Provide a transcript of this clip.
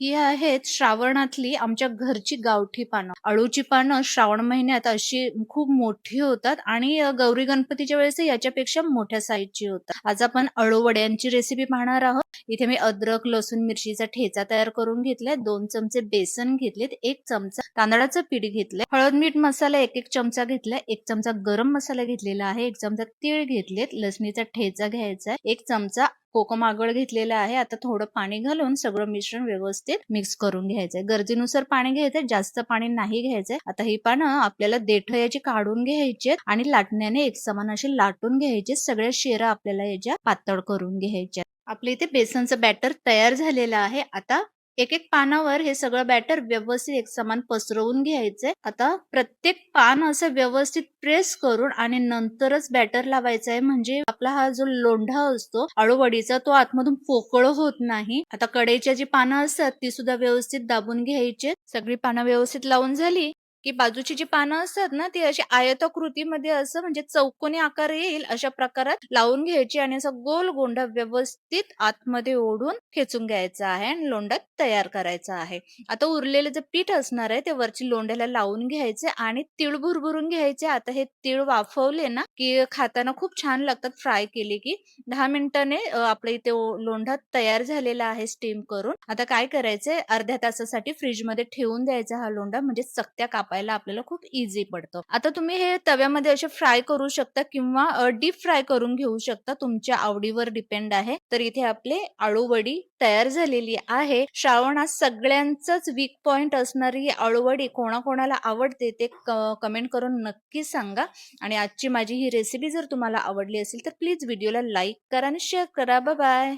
ही आहेत श्रावणातली आमच्या घरची गावठी पानं. अळूची पानं श्रावण महिन्यात अशी खूप मोठी होतात आणि गौरी गणपतीच्या वेळेस याच्यापेक्षा मोठ्या साईजची होतात. आज आपण अळू वड्यांची रेसिपी पाहणार आहोत. इथे मी अद्रक, लसूण, मिरचीचा ठेचा तयार करून घेतलाय. दोन चमचे बेसन घेतलेत, एक चमचा तांदळाचं पीठ घेतलंय, हळद, मीठ मसाला 1-1 चमचा घेतलाय, एक चमचा गरम मसाला घेतलेला आहे, एक चमचा तीळ घेतलेत, लसणीचा ठेचा घ्यायचा आहे, एक चमचा कोकम आगळ घेतलेला आहे. आता थोडं पाणी घालून सगळं मिश्रण व्यवस्थित मिक्स करून घ्यायचंय. गरजेनुसार पाणी घ्यायचंय, जास्त पाणी नाही घ्यायचंय. आता ही पानं आपल्याला देठ याची काढून घ्यायची आणि लाटण्याने एक समान अशी लाटून घ्यायचे. सगळ्या शेरा आपल्याला याच्या पातळ करून घ्यायच्या. आपल्या इथे बेसनचं बॅटर तयार झालेलं आहे. आता एक-एक पानावर हे सगळं बॅटर व्यवस्थित एक समान पसरवून घ्यायचंय. आता प्रत्येक पान असं व्यवस्थित प्रेस करून आणि नंतरच बॅटर लावायचं आहे म्हणजे आपला हा जो लोंढा असतो अळूवडीचा तो आतमधून पोकळ होत नाही. आता कढईच्या जी पानं असतात ती सुद्धा व्यवस्थित दाबून घ्यायची. सगळी पानं व्यवस्थित लावून झाली की बाजूची जी पानं असतात ना ती अशी आयताकृतीमध्ये असं म्हणजे चौकोनी आकार येईल अशा प्रकारात लावून घ्यायची आणि असं गोल गोंडा व्यवस्थित आतमध्ये ओढून खेचून घ्यायचा आहे आणि लोंढा तयार करायचा आहे. आता उरलेलं जे पीठ असणार आहे ते वरची लोंढ्याला लावून घ्यायचे आणि तीळ भुरभुरून घ्यायचे. आता हे तीळ वाफवले ना की खाताना खूप छान लागतात फ्राय केले की. दहा मिनिटाने आपल्या इथे लोंढा तयार झालेला आहे स्टीम करून. आता काय करायचंय अर्ध्या तासासाठी फ्रीजमध्ये ठेवून द्यायचा हा लोंढा म्हणजे चकत्या कापायला आपल्याला खूप इझी पडतं. आता तुम्ही हे तव्यामध्ये असे फ्राय करू शकता किंवा डीप फ्राय करून घेऊ शकता. तुमच्या आवडीवर डिपेंड आहे. तर इथे आपले आळूवडी तयार झालेली आहे. श्रावणात सगळ्यांचाच वीक पॉइंट असणारी ही अळूवडी कोणाकोणाला आवडते ते कमेंट करून नक्की सांगा आणि आजची माझी ही रेसिपी जर तुम्हाला आवडली असेल तर प्लीज व्हिडिओला लाईक करा आणि शेअर करा. बाय.